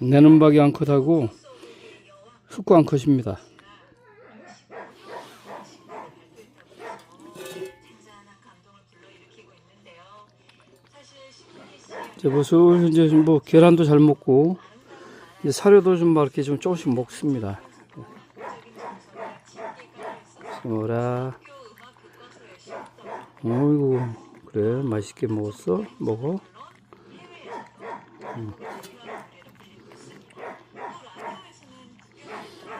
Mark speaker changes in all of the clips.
Speaker 1: 내는 박이 암컷하고 흑구 암컷입니다. 이제 뭐 슬슬 이제 좀뭐 계란도 잘 먹고 이제 사료도 좀막 이렇게 좀 조금씩 먹습니다. 뭐라 어이구 그래 맛있게 먹었어 먹어 음.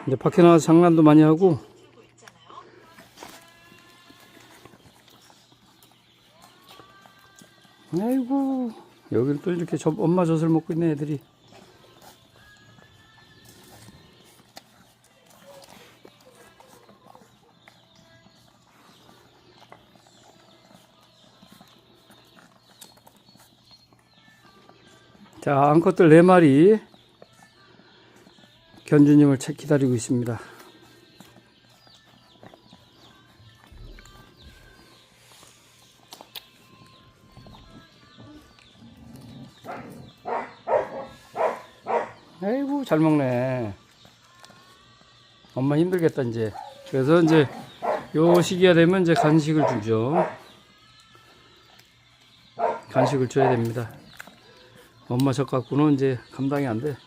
Speaker 1: 이제 밖에 나가서 장난도 많이 하고. 아이고 여기는 또 이렇게 저 엄마 젖을 먹고 있네 애들이. 자, 암컷들 네 마리 견주님을 채 기다리고 있습니다. 아이고, 잘 먹네. 엄마 힘들겠다, 이제. 그래서 이제 요 시기가 되면 이제 간식을 주죠. 간식을 줘야 됩니다. 엄마 젖 갖고는 이제 감당이 안 돼.